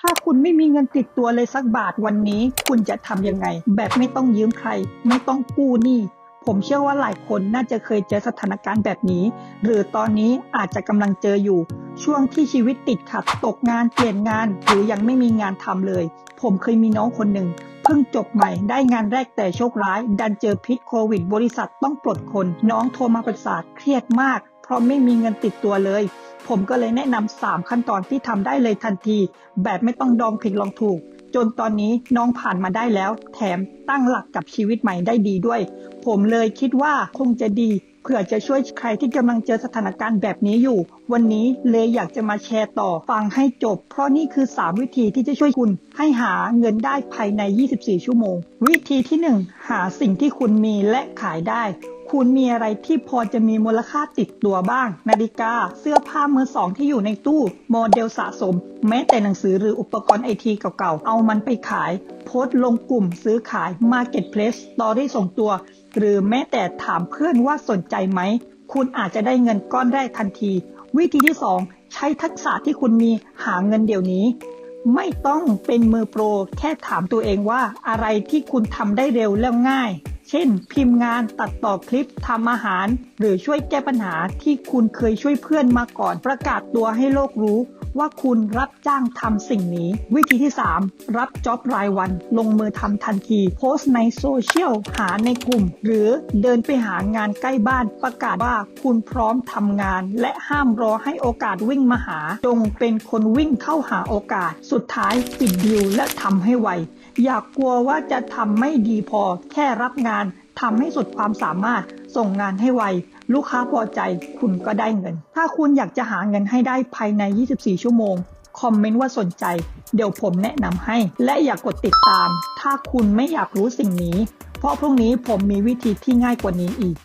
ถ้าคุณไม่มีเงินติดตัวเลยสักบาทวันนี้ คุณจะทำยังไง แบบไม่ต้องยืมใคร ไม่ต้องกู้หนี้ผมเชื่อว่าหลายคนน่าจะเคยเจอสถานการณ์แบบนี้ หรือตอนนี้อาจจะกำลังเจออยู่ ช่วงที่ชีวิตติดขัด ตกงานเปลี่ยนงาน หรือยังไม่มีงานทำเลย ผมเคยมีน้องคนหนึ่งเพิ่งจบใหม่ได้งานแรกแต่โชคร้าย ดันเจอพิษโควิด บริษัทต้องปลดคน น้องโทรมาปรึกษาเครียดมาก เพราะไม่มีเงินติดตัวเลย ผมก็เลยแนะนำ3ขั้นตอนที่ทำได้เลยทันที แบบไม่ต้องดองผิดลองถูก จนตอนนี้น้องผ่านมาได้แล้ว แถมตั้งหลักกับชีวิตใหม่ได้ดีด้วย ผมเลยคิดว่าคงจะดีเผื่อจะช่วยใครที่กำลังเจอสถานการณ์แบบนี้อยู่ วันนี้เลยอยากจะมาแชร์ต่อฟังให้จบ เพราะนี่คือ 3 วิธีที่จะช่วยคุณให้หาเงินได้ภายใน 24 ชั่วโมง วิธีที่ 1 หาสิ่งที่คุณมีและขายได้ คุณมีอะไรที่พอจะมีมูลค่าติดตัวบ้าง นาฬิกา เสื้อผ้ามือสองที่อยู่ในตู้ โมเดลสะสม แม้แต่หนังสือหรืออุปกรณ์ไอทีเก่าๆ เอามันไปขาย โพสต์ลงกลุ่มซื้อขาย Marketplace ตอรี่ส่งตัว หรือแม้แต่ถามเพื่อนว่าสนใจไหม คุณอาจจะได้เงินก้อนแรกทันที วิธีที่ 2 ใช้ทักษะที่คุณมีหาเงินเดี๋ยวนี้ไม่ต้องเป็นมือโปร แค่ถามตัวเองว่าอะไรที่คุณทำได้เร็วและง่าย เช่น พิมพ์งานตัดต่อคลิปทำอาหาร หรือช่วยแก้ปัญหาที่คุณเคยช่วยเพื่อนมาก่อน ประกาศตัวให้โลกรู้ว่าคุณรับจ้างทำสิ่งนี้ วิธีที่ 3 รับจ็อบรายวัน ลงมือทำทันที โพสต์ในโซเชียล หาในกลุ่ม หรือเดินไปหางานใกล้บ้าน ประกาศว่าคุณพร้อมทำงาน และห้ามรอให้โอกาสวิ่งมาหา จงเป็นคนวิ่งเข้าหาโอกาส สุดท้ายปิดดีลและทำให้ไว อย่ากกลัวว่าจะทำไม่ดีพอ แค่รับงานทำให้สุดความสามารถ ส่งงานให้ไว ลูกค้าพอใจ คุณก็ได้เงิน ถ้าคุณอยากจะหาเงินให้ได้ภายใน 24 ชั่วโมง คอมเมนต์ว่าสนใจ เดี๋ยวผมแนะนำให้ และอย่ากกดติดตาม ถ้าคุณไม่อยากรู้สิ่งนี้ เพราะพรุ่งนี้ผมมีวิธีที่ง่ายกว่านี้อีก